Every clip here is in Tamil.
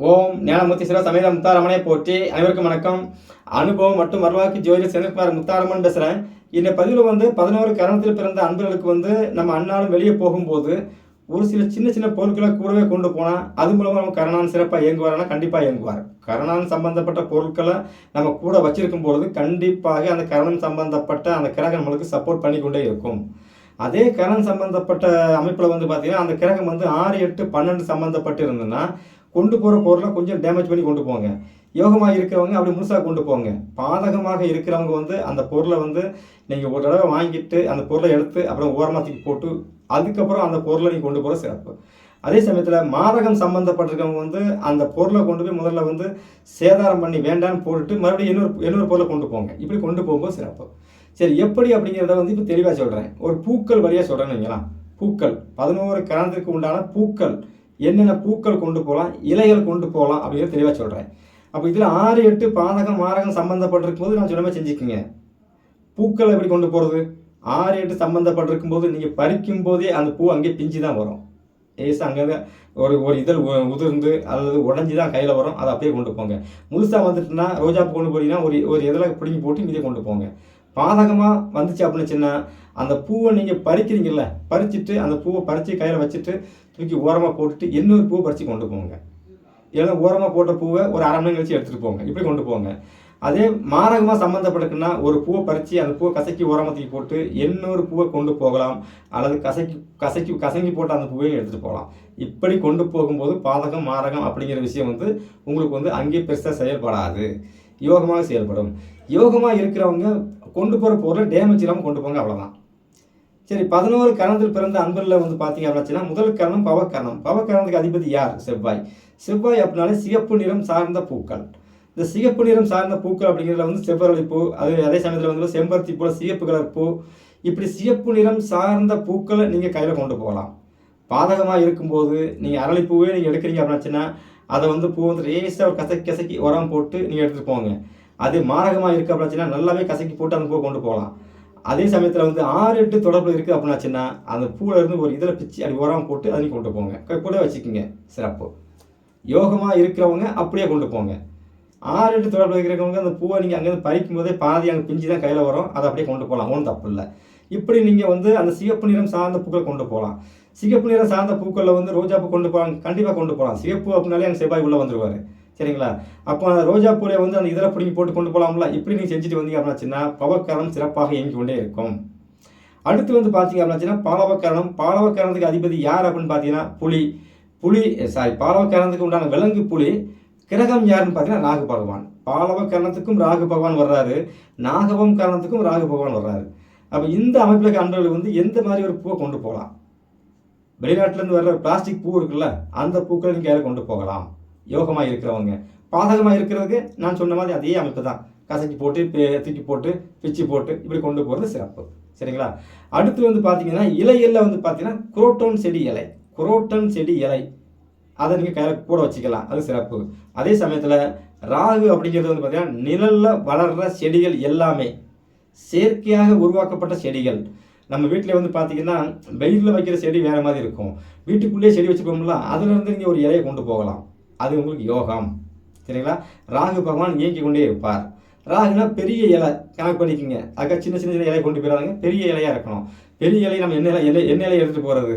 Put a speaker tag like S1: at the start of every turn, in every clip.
S1: ஓம் ஞானமூர்த்தி சிவ சமேத முத்தாரமனை போற்றி. அனைவருக்கும் வணக்கம். அனுபவம் மற்றும் வரலாற்று ஜோதி செந்தில்குமார் முத்தாரமன் பேசுகிறேன் இந்த பதிவில் வந்து பதினோரு கரணத்தில் பிறந்த அன்பர்களுக்கு வந்து நம்ம அன்னாலும் வெளியே போகும்போது ஒரு சில சின்ன சின்ன பொருட்களை கூடவே கொண்டு போனால் அது மூலமாக நம்ம கரணான் சிறப்பாக இயங்குவார்னா? கண்டிப்பாக இயங்குவார். கரணான் சம்பந்தப்பட்ட பொருட்களை நம்ம கூட வச்சிருக்கும் பொழுது கண்டிப்பாக அந்த கரணம் சம்பந்தப்பட்ட அந்த கிரகம் நம்மளுக்கு சப்போர்ட் பண்ணி கொண்டே இருக்கும். அதே கரண் சம்பந்தப்பட்ட அமைப்பில் வந்து பார்த்தீங்கன்னா அந்த கிரகம் வந்து ஆறு எட்டு பன்னெண்டு சம்பந்தப்பட்டு இருந்ததுன்னா கொண்டு போகிற பொருளை கொஞ்சம் டேமேஜ் பண்ணி கொண்டு போங்க. யோகமாக இருக்கிறவங்க அப்படி முழுசாக கொண்டு போங்க. பாதகமாக இருக்கிறவங்க வந்து அந்த பொருளை வந்து நீங்கள் ஒரு தடவை வாங்கிட்டு அந்த பொருளை எடுத்து அப்புறம் ஓரமாக தூக்கி போட்டு அதுக்கப்புறம் அந்த பொருளை நீங்கள் கொண்டு போகிற சிறப்பு. அதே சமயத்தில் மாதகம் சம்மந்தப்பட்டிருக்கவங்க வந்து அந்த பொருளை கொண்டு போய் முதல்ல வந்து சேதாரம் பண்ணி வேண்டான்னு போட்டுட்டு மறுபடியும் இன்னொரு இன்னொரு பொருளை கொண்டு போங்க. இப்படி கொண்டு போகும்போது சிறப்பு. சரி எப்படி அப்படிங்கிறத வந்து இப்போ தெளிவாக சொல்கிறேன் ஒரு பூக்கள் வழியாக சொல்கிறேன்னு வைங்களா பூக்கள். பதினோரு கரணத்துக்கு உண்டான பூக்கள். என்னென்ன பூக்கள் கொண்டு போகலாம் இலைகள் கொண்டு போகலாம் அப்படின்னு தெளிவாக சொல்கிறேன் அப்போ இதில் ஆறு எட்டு பாதகம் மாரகம் சம்மந்தப்பட்டிருக்கும் போது நான் சொன்ன செஞ்சுக்கோங்க. பூக்கள் எப்படி கொண்டு போகிறது ஆறு எட்டு சம்மந்தப்பட்டிருக்கும் போது நீங்கள் பறிக்கும் போதே அந்த பூ அங்கே பிஞ்சு தான் வரும். ஏசு அங்கே ஒரு ஒரு இதழ் உதிர்ந்து அல்லது உடஞ்சி தான் கையில் வரும் அதை அப்படியே கொண்டு போங்க. முழுசாக வந்துட்டுனா ரோஜா பூ கொண்டு போனீங்கன்னா ஒரு ஒரு இதில் பிடுங்கி போட்டு மீதியை கொண்டு போங்க. பாதகமாக வந்துச்சு அப்படின்னு சொன்னா அந்த பூவை நீங்கள் பறிக்கிறீங்கல்ல பறிச்சுட்டு அந்த பூவை பறித்து கையில் வச்சுட்டு தூக்கி ஓரமாக போட்டுட்டு இன்னொரு பூவை பறித்து கொண்டு போங்க. இல்லைன்னா ஓரமாக போட்ட பூவை ஒரு அரை மணி கழிச்சு எடுத்துகிட்டு போங்க. இப்படி கொண்டு போங்க. அதே மாரகமாக சம்மந்தப்பட்டிருக்குன்னா ஒரு பூவை பறித்து அந்த பூவை கசக்கி ஓரமாக போட்டு இன்னொரு பூவை கொண்டு போகலாம். அல்லது கசக்கி கசக்கி கசங்கி போட்டு அந்த பூவையும் எடுத்துகிட்டு போகலாம். இப்படி கொண்டு போகும்போது பாதகம் மாரகம் அப்படிங்கிற விஷயம் வந்து உங்களுக்கு வந்து அங்கே பெருசாக செயல்படாது. யோகமாக செயல்படும். யோகமாக இருக்கிறவங்க கொண்டு போகிற பொருளை டேமேஜ் இல்லாமல் கொண்டு போங்க அவ்வளோதான் சரி பதினோரு கரணத்தில் பிறந்த அன்பரில் வந்து பார்த்தீங்க அப்படின்னா முதல் கரணம் பவக்கரணம். பவக்கரணத்துக்கு அதிபதி யார்? செவ்வாய். செவ்வாய் அப்படின்னாலே சிகப்பு நிறம் சார்ந்த பூக்கள். இந்த சிகப்பு நிறம் சார்ந்த பூக்கள் அப்படிங்கிறதுல வந்து செவ்வரளி பூ அது அதே சமயத்தில் வந்து செம்பருத்தி பூல சிகப்பு கலர் பூ. இப்படி சிகப்பு நிறம் சார்ந்த பூக்களை நீங்கள் கையில் கொண்டு போகலாம். பாதகமாக இருக்கும்போது நீங்கள் அரளிப்பூவே நீங்கள் எடுக்கிறீங்க அப்படின்னாச்சுன்னா அதை வந்து பூ வந்து லேசாக ஒரு கசக்கி கசக்கி உரம் போட்டு நீங்கள் எடுத்துகிட்டு போங்க. அது மாரகமாக இருக்குது அப்படின்னாச்சுன்னா நல்லாவே கசக்கி போட்டு அந்த பூவை கொண்டு போகலாம். அதே சமயத்தில் வந்து ஆறு எட்டு தொடர்பு இருக்குது அப்படின்னாச்சுன்னா அந்த பூவில் இருந்து ஒரு இதில் பிச்சு அப்படி உரம் போட்டு அதை நீங்கள் கொண்டு போங்க. கூட வச்சுக்கோங்க சிறப்பு. யோகமாக இருக்கிறவங்க அப்படியே கொண்டு போங்க. ஆறு எட்டு தொடர்பு இருக்கிறவங்க அந்த பூவை நீங்கள் அங்கேருந்து பறிக்கும் போதே பாதி அங்கே பிஞ்சு தான் கையில் வரும். அதை அப்படியே கொண்டு போகலாம். ஒன்றும் தப்பு இல்லை. இப்படி நீங்கள் வந்து அந்த சிகப்பு நிறம் சார்ந்த பூக்கள் கொண்டு போகலாம். சிகப்பு நிறம் சார்ந்த பூக்களில் வந்து ரோஜாப்பூ கொண்டு போகலாம். கண்டிப்பாக கொண்டு போகலாம். சிகப்பு அப்படின்னாலே அங்கே செவ்வாய் உள்ளே வந்துருவார். சரிங்களா? அப்போ அந்த ரோஜா பூவில் வந்து அந்த இதில் பிடிங்கி போட்டு கொண்டு போகலாம்ல இப்படி நீங்கள் செஞ்சுட்டு வந்தீங்க அப்படின்னாச்சுன்னா பவக்கரணம் சிறப்பாக இயங்கி கொண்டே இருக்கும். அடுத்து வந்து பார்த்தீங்க அப்படின்னாச்சுன்னா பாலவக்கரணம். பாலவக்கரணத்துக்கு அதிபதி யார் அப்படின்னு பார்த்தீங்கன்னா புலி. புலி சாரி பாலவக்கரணத்துக்கு உண்டான விலங்கு புலி. கிரகம் யாருன்னு பார்த்தீங்கன்னா ராகு பகவான். பாலவ கரணத்துக்கும் ராகு பகவான் வர்றாரு. நாகவம் கரணத்துக்கும் ராகு பகவான் வர்றாரு. அப்போ இந்த அமைப்பில் இருக்க அன்பர்கள் வந்து எந்த மாதிரி ஒரு பூவை கொண்டு போகலாம்? வெளிநாட்டிலேருந்து வர்ற பிளாஸ்டிக் பூ இருக்குல்ல அந்த பூக்களை நீங்கள் கொண்டு போகலாம்? யோகமாக இருக்கிறவங்க பாதகமாக இருக்கிறதுக்கு நான் சொன்ன மாதிரி அதே அமைப்பு தான். கசக்கி போட்டு பே- தூக்கி போட்டு பிச்சு போட்டு இப்படி கொண்டு போகிறது சிறப்பு. சரிங்களா? அடுத்து வந்து பார்த்தீங்கன்னா இலைகளில் வந்து பார்த்தீங்கன்னா குரோட்டோன் செடி இலை. குரோட்டன் செடி இலை. அதை நீங்கள் கையில் கூட வச்சுக்கலாம். அது சிறப்பு. அதே சமயத்தில் ராகு அப்படிங்கிறது வந்து பார்த்தீங்கன்னா நிழலில் வளர்கிற செடிகள் எல்லாமே. செயற்கையாக உருவாக்கப்பட்ட செடிகள். நம்ம வீட்டில் வந்து பார்த்தீங்கன்னா வெயிலில் வைக்கிற செடி வேறு மாதிரி இருக்கும். வீட்டுக்குள்ளேயே செடி வச்சுக்கோம்ல அதுலேருந்து நீங்கள் ஒரு இலையை கொண்டு போகலாம். அது உங்களுக்கு யோகம். சரிங்களா? ராகு பகவான் இயங்கி கொண்டே இருப்பார். ராகுனா பெரிய இலை கணக்கு பண்ணிக்கோங்க. அதுக்காக சின்ன சின்ன சின்ன இலையை கொண்டு போயிடாதுங்க. பெரிய இலையாக இருக்கணும். பெரிய இலையை நம்ம என்ன இலை என்ன இலையை எடுத்துகிட்டு போகிறது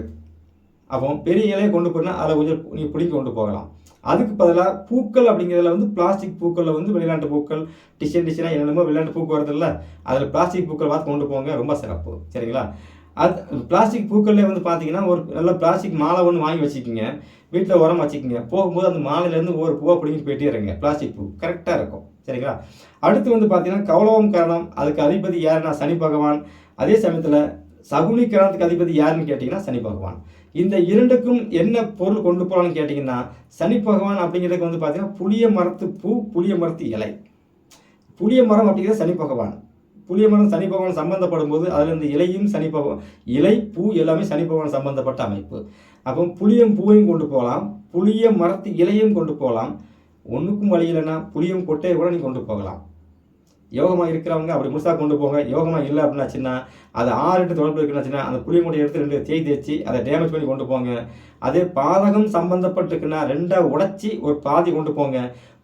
S1: அப்போ பெரிய இலையை கொண்டு போனால் அதில் கொஞ்சம் நீங்கள் பிடிக்க கொண்டு போகலாம். அதுக்கு பதிலாக பூக்கள் அப்படிங்கிறதுல வந்து பிளாஸ்டிக் பூக்களில் வந்து வெளிநாட்டு பூக்கள் டிசைன் டிசைனாக என்னென்னமோ வெளிநாட்டு பூக்கு வரதில்லை அதில் பிளாஸ்டிக் பூக்கள் பார்த்து கொண்டு போங்க. ரொம்ப சிறப்பு. சரிங்களா? அது பிளாஸ்டிக் பூக்கள்லேயே வந்து பார்த்தீங்கன்னா ஒரு நல்ல பிளாஸ்டிக் மாலை ஒன்று வாங்கி வச்சுக்கிங்க. வீட்டில் உரம் வச்சுக்கிங்க. போகும்போது அந்த மாலையிலேருந்து ஒரு பூவை பிடிங்கி போயிட்டே இருங்க. பிளாஸ்டிக் பூ. கரெக்டாக இருக்கும். சரிங்களா? அடுத்து வந்து பார்த்தீங்கன்னா கௌலவம் கரணம். அதுக்கு அதிபதி யாருன்னா சனி பகவான். அதே சமயத்தில் சகுனி கரணத்துக்கு அதிபதி யாருன்னு கேட்டிங்கன்னா சனி பகவான். இந்த இரண்டுக்கும் என்ன பொருள் கொண்டு போகலான்னு கேட்டிங்கன்னா சனி பகவான் அப்படிங்கிறதுக்கு வந்து பார்த்தீங்கன்னா புளிய மரத்து பூ புளிய மரத்து இலை. புளிய மரம் அப்படிங்கிறது சனி பகவான். புளிய மரம் சனி பகவான் சம்பந்தப்படும் போது அதில் இலையும் சனி பகவான் இலை பூ எல்லாமே சனி பகவான் சம்பந்தப்பட்ட அமைப்பு. அப்போ புளியம் பூவையும் கொண்டு போகலாம். புளிய மரத்து இலையும் கொண்டு போகலாம். ஒன்றுக்கும் வழி இல்லைன்னா புளியம் கொட்டையை கூட நீ கொண்டு போகலாம். யோகமாக இருக்கிறவங்க அப்படி முழுசாக கொண்டு போங்க. யோகமாக இல்லை அப்படின்னாச்சுன்னா அது ஆறுட்டு தொடர்பு இருக்குன்னாச்சுன்னா அந்த புளி எடுத்து ரெண்டு தேய் தேய்ச்சி அதை டேமேஜ் பண்ணி கொண்டு போங்க. அதே பாதகம் சம்மந்தப்பட்டிருக்குன்னா ரெண்டை உடச்சி ஒரு பாதி கொண்டு போங்க.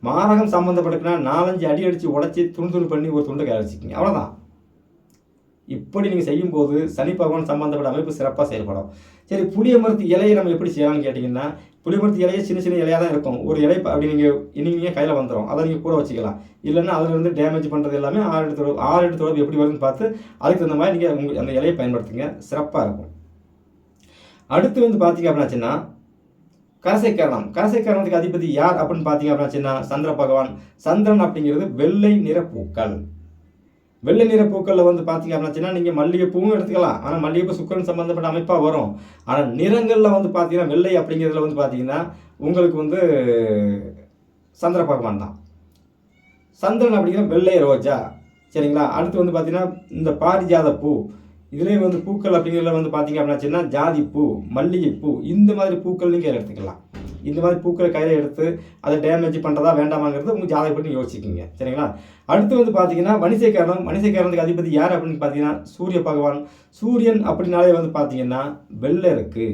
S1: மாரகம் சம்மந்தப்பட்டிருக்குன்னா நாலஞ்சு அடி அடித்து உடச்சி துணி துணி பண்ணி ஒரு துண்டு கையில் அவ்வளோதான் இப்படி நீங்கள் செய்யும்போது சனி பகவான் சம்பந்தப்பட்ட அமைப்பு சிறப்பாக செயல்படும். சரி புளிய மரத்து இலையை நம்ம எப்படி செய்யலாம்னு கேட்டிங்கன்னா புளிய மரத்து இலையை சின்ன சின்ன இலையாக தான் இருக்கும். ஒரு இலை அப்படி நீங்கள் இன்னிங்க கையில் வந்துடும் அதை நீங்கள் கூட வச்சுக்கலாம். இல்லைன்னா அதுலேருந்து டேமேஜ் பண்ணுறது எல்லாமே ஆறு எடுத்து ஆறு எடுத்து தொடர்பு எப்படி வருதுன்னு பார்த்து அதுக்கு தகுந்த மாதிரி நீங்கள் உங்கள் அந்த இலையை பயன்படுத்துங்க. சிறப்பாக இருக்கும். அடுத்து வந்து பார்த்தீங்க அப்படின்னாச்சுன்னா கரசை கரணம். கரசை கரணத்துக்கு அதிபதி யார் அப்படின்னு பார்த்தீங்க அப்படின்னாச்சுன்னா சந்திர பகவான். சந்திரன் அப்படிங்கிறது வெள்ளை நிற பூக்கள். வெள்ளை நிற பூக்களில் வந்து பார்த்தீங்க அப்படின்னா நீங்கள் மல்லிகைப்பூவும் எடுத்துக்கலாம். ஆனால் மல்லிகைப்பூ சுக்கரன் சம்மந்தப்பட்ட அமைப்பாக வரும். ஆனால் நிறங்களில் வந்து பார்த்தீங்கன்னா வெள்ளை அப்படிங்கிறதுல வந்து பார்த்தீங்கன்னா உங்களுக்கு வந்து சந்திர பகவான் தான். சந்திரன் அப்படிங்கிற வெள்ளை ரோஜா. சரிங்களா? அடுத்து வந்து பார்த்தீங்கன்னா இந்த பாரிஜாத பூ. இதுலேயே வந்து பூக்கள் அப்படிங்கிறதுல வந்து பார்த்தீங்க அப்படின்னாச்சுன்னா ஜாதி பூ மல்லிகைப்பூ இந்த மாதிரி பூக்கள் நீங்கள் எடுத்துக்கலாம். இந்த மாதிரி பூக்களை கையில் எடுத்து அதை டேமேஜ் பண்ணுறதா வேண்டாமாங்கிறது உங்கள் ஜாதகம் பண்ணி யோசிச்சுக்கிங்க சரிங்களா? அடுத்து வந்து பார்த்தீங்கன்னா வணிசைக்கரணம். வணிசைக்கரணத்துக்கு அதிபதி யார் அப்படின்னு பார்த்தீங்கன்னா சூரிய பகவான். சூரியன் அப்படின்னாலே வந்து பார்த்தீங்கன்னா வெள்ளை இருக்குது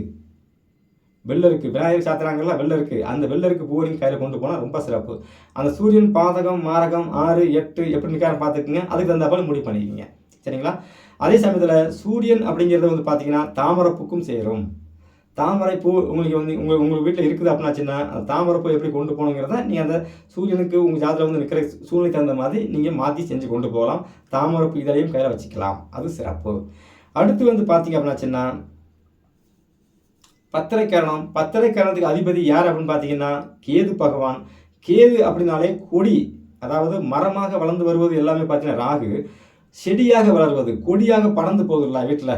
S1: வெள்ளை இருக்குது விநாயகர் சாத்துறாங்கல்ல வெள்ளை இருக்குது அந்த வெள்ளை இருக்குது பூவை நீங்கள் கையில் கொண்டு போனால் ரொம்ப சிறப்பு. அந்த சூரியன் பாதகம் மாரகம் ஆறு எட்டு எப்படி நிற்காரம் பார்த்துக்குங்க அதுக்கு தகுந்த முடிவு பண்ணிக்கோங்க. சரிங்களா? அதே சமயத்தில் சூரியன் அப்படிங்கிறது வந்து பார்த்தீங்கன்னா தாமரப்புக்கும் சேரும். தாமரை பூ உங்களுக்கு வந்து உங்கள் உங்கள் வீட்டில் இருக்குது அப்படின்னாச்சுன்னா அந்த தாமரை பூ எப்படி கொண்டு போகணுங்கிறத நீங்கள் அந்த சூரியனுக்கு உங்கள் ஜாதத்தில் வந்து நிற்கிற சூழ்நிலை தகுந்த மாதிரி நீங்கள் மாற்றி செஞ்சு கொண்டு போகலாம். தாமரை பூ இதழையும் கையில் வச்சுக்கலாம். அது சிறப்பு. அடுத்து வந்து பார்த்தீங்க அப்படின்னாச்சுன்னா பத்திரை கரணம் பத்திரை அதிபதி யார் அப்படின்னு பார்த்தீங்கன்னா கேது பகவான். கேது அப்படின்னாலே கொடி. அதாவது மரமாக வளர்ந்து வருவது எல்லாமே பார்த்தீங்கன்னா ராகு. செடியாக வளர்வது கொடியாக படர்ந்து போகுதுல்ல வீட்டில்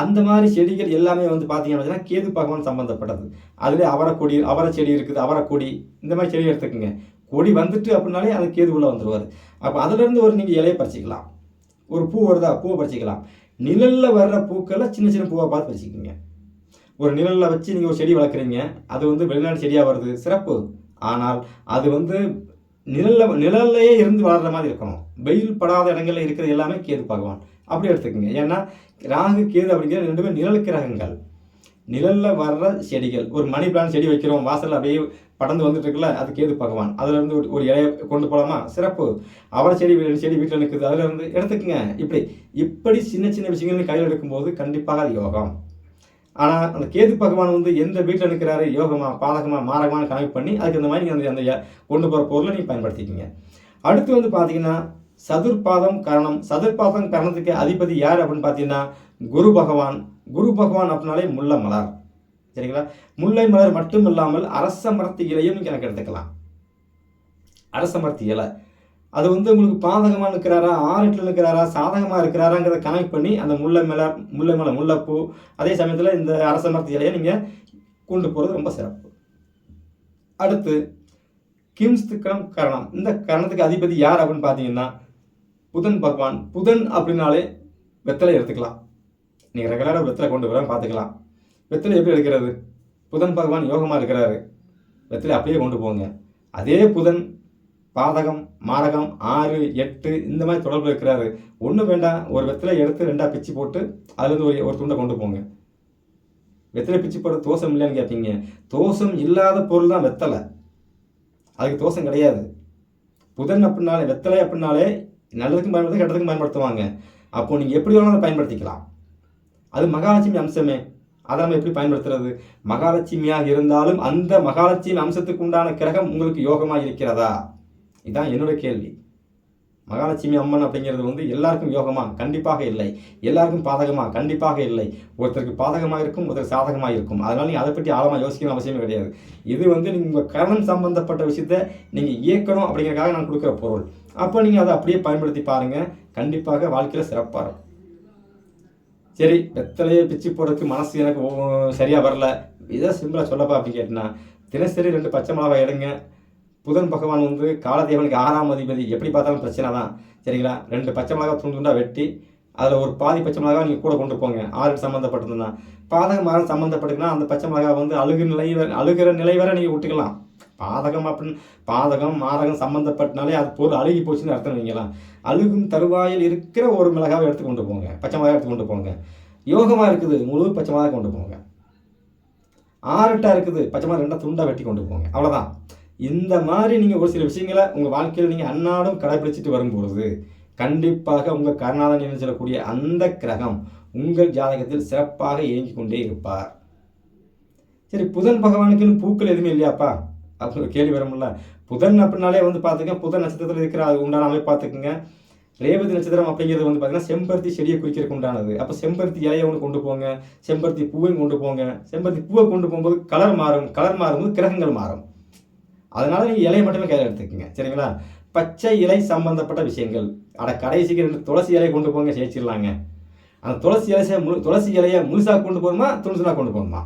S1: அந்த மாதிரி செடிகள் எல்லாமே வந்து பார்த்தீங்க அப்படின்னா கேது பகவான் சம்மந்தப்பட்டது அதுலேயே அவரைக்கொடி அவரை செடி இருக்குது அவரைக்கொடி இந்த மாதிரி செடி எடுத்துக்கோங்க. கொடி வந்துட்டு அப்படின்னாலே அது கேது உள்ளே வந்துடுவார் அப்போ அதுலேருந்து ஒரு நீங்கள் இலையை பறிச்சிக்கலாம். ஒரு பூ வருதா? பூவை பறிச்சிக்கலாம். நிழலில் வர்ற பூக்களை சின்ன சின்ன பூவை பார்த்து பறிச்சிக்கோங்க. ஒரு நிழலில் வச்சு நீங்கள் ஒரு செடி வளர்க்குறீங்க. அது வந்து வெளிநாட்டு செடியாக வருது. சிறப்பு. ஆனால் அது வந்து நிழல்ல நிழல்லையே இருந்து வளர்கிற மாதிரி இருக்கணும். வெயில் படாத இடங்களில் இருக்கிறது எல்லாமே கேது பகவான். அப்படி எடுத்துக்கோங்க. ஏன்னா ராகு கேது அப்படிங்கிற ரெண்டுமே நிழல் கிரகங்கள். நிழலில் வர்ற செடிகள். ஒரு மணி பிளான் செடி வைக்கிறோம் வாசலில் அப்படியே படர்ந்து வந்துட்டு இருக்குல்ல அது கேது பகவான். அதுலேருந்து ஒரு- ஒரு இலையை கொண்டு போகலாமா சிறப்பு. அவரை செடி ரெண்டு செடி வீட்டில் நிற்குது அதுலேருந்து எடுத்துக்கங்க. இப்படி இப்படி சின்ன சின்ன விஷயங்கள் கையில் எடுக்கும்போது கண்டிப்பாக அது யோகம். ஆனால் அந்த கேது பகவான் வந்து எந்த வீட்டில் நிற்கிறாரு யோகமா பாதகமாக மாரகமான கனெக்ட் பண்ணி அதுக்கு அந்த மாதிரி நீங்கள் அந்த அந்த கொண்டு போகிற பொருளை நீங்கள் பயன்படுத்திக்கிங்க. அடுத்து வந்து பார்த்தீங்கன்னா சதுர்பாதம் கரணம் சதுர்பாதம் கரணத்துக்கு அதிபதி யார் அப்படின்னு பார்த்தீங்கன்னா குரு பகவான். குரு பகவான் அப்படின்னாலே முல்லை மலர். சரிங்களா? முல்லை மலர் மட்டும் இல்லாமல் அரச மரத்து இலையும் நீங்கள் எனக்கு எடுத்துக்கலாம். அரச மரத்து இலை. அது வந்து உங்களுக்கு பாதகமாக இருக்கிறாரா ஆறுட்டில் இருக்கிறாரா சாதகமாக இருக்கிறாராங்கிறத கனெக்ட் பண்ணி அந்த முல்லை மலர் முல்லை மலை முல்லைப்பூ அதே சமயத்தில் இந்த அரச மரத்து இலையை நீங்கள் கொண்டு போகிறது ரொம்ப சிறப்பு. அடுத்து கிம்ஸ்துக்கம் கரணம். இந்த கரணத்துக்கு அதிபதி யார் அப்படின்னு பார்த்தீங்கன்னா புதன் பகவான் புதன் அப்படின்னாலே வெத்தலை எடுத்துக்கலாம். நீங்கள் ரெகுலராக வெத்தலை கொண்டு வர பார்த்துக்கலாம். வெத்தலை எப்படி எடுக்கிறது? புதன் பகவான் யோகமாக இருக்கிறாரு. வெத்தலை அப்படியே கொண்டு போங்க. அதே புதன் பாதகம் மாரகம் ஆறு எட்டு இந்த மாதிரி தொடர்பு இருக்கிறாரு. ஒன்றும் வேண்டாம். ஒரு வெத்தலை எடுத்து ரெண்டாக பிச்சு போட்டு அதுலேருந்து ஒரு ஒரு துண்டை கொண்டு போங்க. வெத்தலை பிச்சு போட தோசம் இல்லைன்னு கேட்பீங்க தோசம் இல்லாத பொருள் தான் வெத்தலை. அதுக்கு தோசம் கிடையாது. புதன் அப்படின்னாலே வெத்தலை அப்படின்னாலே நல்லதுக்கும் பயன்படுத்த கெட்டதுக்கும் பயன்படுத்துவாங்க. அப்போ நீங்கள் எப்படி வேணாலும் அதை பயன்படுத்திக்கலாம். அது மகாலட்சுமி அம்சமே. அதை நம்ம எப்படி பயன்படுத்துறது? மகாலட்சுமியாக இருந்தாலும் அந்த மகாலட்சுமி அம்சத்துக்கு உண்டான கிரகம் உங்களுக்கு யோகமாக இருக்கிறதா? இதுதான் என்னோட கேள்வி. மகாலட்சுமி அம்மன் அப்படிங்கிறது வந்து எல்லாருக்கும் யோகமா? கண்டிப்பாக இல்லை. எல்லாருக்கும் பாதகமா? கண்டிப்பாக இல்லை. ஒருத்தருக்கு பாதகமாக இருக்கும் ஒருத்தருக்கு சாதகமாக இருக்கும். அதனால் நீங்கள் அதை பற்றி ஆழமாக யோசிக்கணும் அவசியமே கிடையாது. இது வந்து நீங்கள் உங்கள் கரணம் சம்பந்தப்பட்ட விஷயத்த நீங்கள் இயக்கணும் அப்படிங்கிறக்காக நான் கொடுக்குற பொருள். அப்போ நீங்கள் அதை அப்படியே பயன்படுத்தி பாருங்கள் கண்டிப்பாக வாழ்க்கையில் சிறப்பாக இருக்கும். சரி வெத்தலையை பிச்சு போடுறதுக்கு மனசு எனக்கு சரியாக வரல. இதை சிம்பிளாக சொல்லப்பா அப்படின்னு கேட்டினா தினசரி ரெண்டு பச்சை மிளகாய் எடுங்க. புதன் பகவான் வந்து காலதேவனுக்கு ஆறாம் அதிபதி. எப்படி பார்த்தாலும் பிரச்சனை தான் சரிங்களா? ரெண்டு பச்சை மிளகாய் துண்டு துண்டாக வெட்டி அதில் ஒரு பாதி பச்சை மிளகா நீங்கள் கூட கொண்டு போங்க. ஆறு சம்மந்தப்பட்டதுன்னா பாதகம் மரம் சம்மந்தப்பட்டுக்குன்னா அந்த பச்சை மிளகாய் வந்து அழுகு நிலை அழுகிற நிலை வரை நீங்கள் விட்டுக்கலாம். பாதகம் அப்படின்னு பாதகம் மாதகம் சம்மந்தப்பட்டனாலே அது பொருள் அழுகி போச்சுன்னு அர்த்தம் வைங்களாம் அழுகும் தருவாயில் இருக்கிற ஒரு மிளகாவை எடுத்து கொண்டு போங்க. பச்சை மிளகா எடுத்து கொண்டு போங்க. யோகமாக இருக்குது. முழு பச்சை மிளகா கொண்டு போங்க. ஆறுட்டாக இருக்குது. பச்சை மிளகா ரெண்டாக துண்டாக வெட்டி கொண்டு போங்க. அவ்வளோதான் இந்த மாதிரி நீங்கள் ஒரு சில விஷயங்களை உங்கள் வாழ்க்கையில் நீங்கள் அன்னாடும் கடைபிடிச்சிட்டு வரும்பொழுது கண்டிப்பாக உங்கள் கருணாதன் என்று சொல்லக்கூடிய அந்த கிரகம் உங்கள் ஜாதகத்தில் சிறப்பாக இயங்கிக் கொண்டே இருப்பார். சரி புதன் பகவானுக்குன்னு பூக்கள் எதுவுமே இல்லையாப்பா? அப்படின்னு கேள்வி வரும்ல புதன் அப்படின்னாலே வந்து பார்த்துக்க புதன் நட்சத்திரத்தில் இருக்கிற அது உண்டான அமைப்பு பார்த்துக்குங்க. ரேவதி நட்சத்திரம் அப்படிங்கிறது வந்து பார்த்தீங்கன்னா செம்பருத்தி செடியை குறிக்கிறதுக்கு உண்டானது. அப்போ செம்பருத்தி இலையை ஒன்று கொண்டு போங்க செம்பருத்தி பூவையும் கொண்டு போங்க. செம்பருத்தி பூவை கொண்டு போகும்போது கலர் மாறும் கலர் மாறும்போது கிரகங்கள் மாறும். அதனால நீங்கள் இலையை மட்டுமே கையில் எடுத்துக்கோங்க. சரிங்களா? பச்சை இலை சம்பந்தப்பட்ட விஷயங்கள். அட கடைசிக்கு ரெண்டு துளசி இலையை கொண்டு போங்க ஜெயிச்சிடலாங்க அந்த துளசி இலையை முழு துளசி இலையை முழுசாக கொண்டு போகணுமா? துணுசுனா கொண்டு போகணுமா?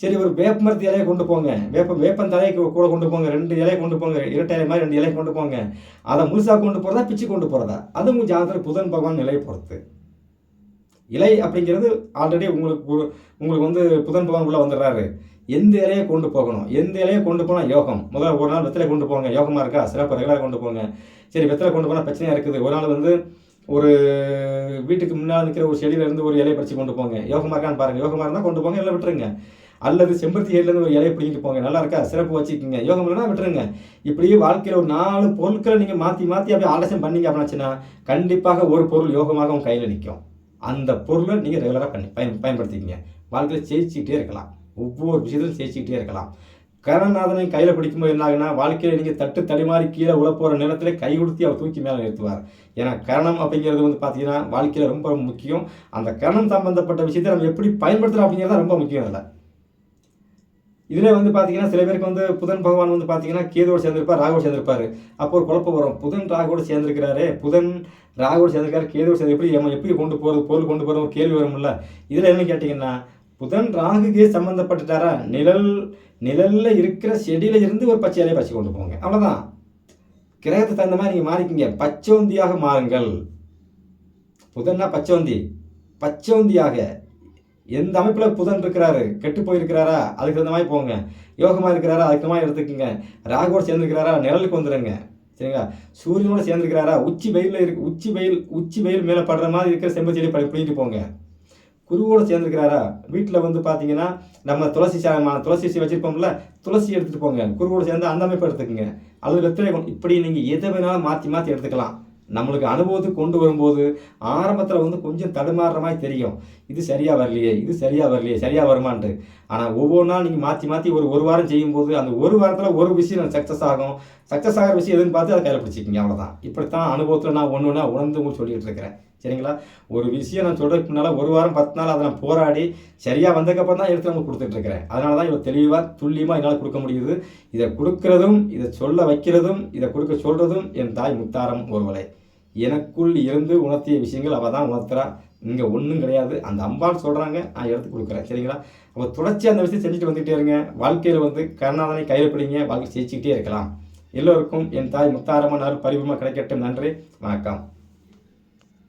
S1: சரி ஒரு வேப்ப மரத்து இலையை கொண்டு போங்க. வேப்ப வேப்பம் தலையை கூட கொண்டு போங்க. ரெண்டு இலையை கொண்டு போங்க. இரட்டை இலை மாதிரி ரெண்டு இலையை கொண்டு போங்க. அதை முழுசாக கொண்டு போகிறதா பிச்சு கொண்டு போகிறதா அது உங்கள் ஜாதகத்தில் புதன் பகவான் நிலையை பொறுத்து. இலை அப்படிங்கிறது ஆல்ரெடி உங்களுக்கு உங்களுக்கு வந்து புதன் பகவான் உள்ளே வந்துடுறாரு. எந்த இலையை கொண்டு போகணும்? எந்த இலையை கொண்டு போனால் யோகம்? முதல்ல ஒரு நாள் வெத்தலை கொண்டு போங்க. யோகமாக இருக்கா? சிறப்பு ரெகுலராக கொண்டு போங்க. சரி வெத்தலை கொண்டு போனால் பிரச்சனையாக இருக்குது. ஒரு நாள் வந்து ஒரு வீட்டுக்கு முன்னால் நிற்கிற ஒரு செடியில இருந்து ஒரு இலையை பறித்து கொண்டு போங்க. யோகமாக இருக்கான்னு பாருங்கள் யோகமாக இருந்தால் கொண்டு போங்க இல்லை விட்டுருங்க. அல்லது செம்பருத்தி ஏரியிலேருந்து ஒரு இலையை பிடிக்கிட்டு போங்க. நல்லா இருக்கா? சிறப்பு வச்சுக்கோங்க. யோகம் இல்லைன்னா விட்டுருங்க. இப்படியே வாழ்க்கையில் ஒரு நாலு பொருட்களை நீங்கள் மாற்றி மாற்றி அப்படியே ஆலோசனை பண்ணீங்க அப்படின்னாச்சுன்னா கண்டிப்பாக ஒரு பொருள் யோகமாக உங்கள் கையில் நிற்கும் அந்த பொருளை நீங்கள் ரெகுலராக பண்ணி பயன் பயன்படுத்திக்கிங்க. வாழ்க்கையில் ஜெயிச்சுக்கிட்டே இருக்கலாம். ஒவ்வொரு விஷயத்திலும் ஜெயிச்சுக்கிட்டே இருக்கலாம். கரணநாதனை கையில் பிடிக்கும்போது என்ன ஆகுனா வாழ்க்கையில் நீங்கள் தட்டு தடிமாறி கீழே உள்ள போகிற நேரத்தில் கை கொடுத்து அவர் தூக்கி மேலே நிறுத்துவார். ஏன்னா கரணம் அப்படிங்கிறது வந்து பார்த்தீங்கன்னா வாழ்க்கையில் ரொம்ப முக்கியம். அந்த கரணம் சம்பந்தப்பட்ட விஷயத்தை நம்ம எப்படி பயன்படுத்துகிறோம் அப்படிங்கிறது தான் ரொம்ப முக்கியம் இல்லை இதில் வந்து பார்த்தீங்கன்னா சில பேருக்கு வந்து புதன் பகவான் வந்து பார்த்தீங்கன்னா கேதோடு சேர்ந்திருப்பார் ராகோடு சேர்ந்திருப்பார். அப்போ ஒரு குழப்பம் வரும். புதன் ராகோடு சேர்ந்திருக்கிறாரு புதன் ராகோடு சேர்ந்திருக்காரு கேதோடு சேர்ந்து எப்படி நம்ம எப்படி கொண்டு போகிறது பொருள் கொண்டு போகிற ஒரு கேள்வி வரும்ல. இதில் என்ன கேட்டிங்கன்னா புதன் ராகுக்கே சம்மந்தப்பட்டுட்டாரா நிழல் நிழலில் இருக்கிற செடியில் இருந்து ஒரு பச்சை இலையை பறிச்சு கொண்டு போங்க. அவ்வளோதான் கிரகத்துக்கு தகுந்த மாதிரி நீங்கள் மாறிக்கிங்க. பச்சோந்தியாக மாறுங்கள். புதன்னா பச்சோந்தி. பச்சோந்தியாக. எந்த அமைப்பில் புதன் இருக்கிறாரு? கெட்டு போயிருக்கிறாரா? அதுக்கு தகுந்த மாதிரி போங்க. யோகமாக இருக்கிறாரா? அதுக்கு மாதிரி எடுத்துக்கோங்க. ராகுவோடு சேர்ந்துருக்கிறாரா? நிழலுக்கு வந்துடுங்க சரிங்களா? சூரியனோட சேர்ந்துருக்கிறாரா? உச்சி வெயிலில் இருக்கு உச்சி வெயில் உச்சி வெயில் மேலே படுற மாதிரி இருக்கிற செம்பு செடி பழைய பிடிக்கிட்டு போங்க. குருவோட சேர்ந்துருக்கிறாரா? வீட்டில் வந்து பார்த்தீங்கன்னா நம்ம துளசி சாமான துளசி வச்சுருப்போம்ல வச்சிருப்போம்ல துளசி எடுத்துகிட்டு போங்க. குருவோடு சேர்ந்து அந்த அமைப்பு எடுத்துக்கோங்க. அல்லது வெத்திரை இப்படி நீங்கள் எதை வேணாலும் மாற்றி மாற்றி எடுத்துக்கலாம். நம்மளுக்கு அனுபவத்துக்கு கொண்டு வரும்போது ஆரம்பத்தில் வந்து கொஞ்சம் தடுமாறுற மாதிரி தெரியும். இது சரியாக வரலையே இது சரியாக வரலையே சரியாக வருமான்ட்டு. ஆனால் ஒவ்வொரு நாள் நீங்கள் மாற்றி மாற்றி ஒரு ஒரு வாரம் செய்யும்போது அந்த ஒரு வாரத்தில் ஒரு விஷயம் சக்ஸஸ் ஆகும். சக்ஸஸ் ஆகிற விஷயம் எதுன்னு பார்த்து அதை கையில் பிடிச்சிக்கிங்க அவ்வளோதான் இப்படித்தான் அனுபவத்தில் நான் ஒன்று ஒன்றா உணர்ந்து உங்களுக்கு சொல்லிட்டு இருக்கிறேன். சரிங்களா? ஒரு விஷயம் நான் சொல்கிறதுக்கு முன்னால் ஒரு வாரம் பத்து நாள் அதை நான் போராடி சரியாக வந்ததுக்கப்புறம் தான் எடுத்து நம்ம கொடுத்துட்டு இருக்கிறேன். அதனால தான் இவ்வளோ தெளிவாக துல்லியமாக என்னால் கொடுக்க முடியுது. இதை கொடுக்கறதும் இதை சொல்ல வைக்கிறதும் இதை கொடுக்க சொல்கிறதும் என் தாய் முத்தாரம் ஒருவலை எனக்குள் இருந்து உணர்த்திய விஷயங்கள் அவள் தான் உணர்த்துறா. இங்கே ஒன்றும் கிடையாது. அந்த அம்பான்னு சொல்கிறாங்க நான் எடுத்து கொடுக்குறேன். சரிங்களா? அப்போ தொடர்ச்சி அந்த விஷயம் செஞ்சுட்டு வந்துகிட்டே இருங்க. வாழ்க்கையில் வந்து கருணாதனை கையில் பிடிங்க. வாழ்க்கை ஜெயிச்சுக்கிட்டே இருக்கலாம். எல்லோருக்கும் என் தாய் முத்தாரம்மன் அருள் கிடைக்கட்டும் நன்றி. வணக்கம்.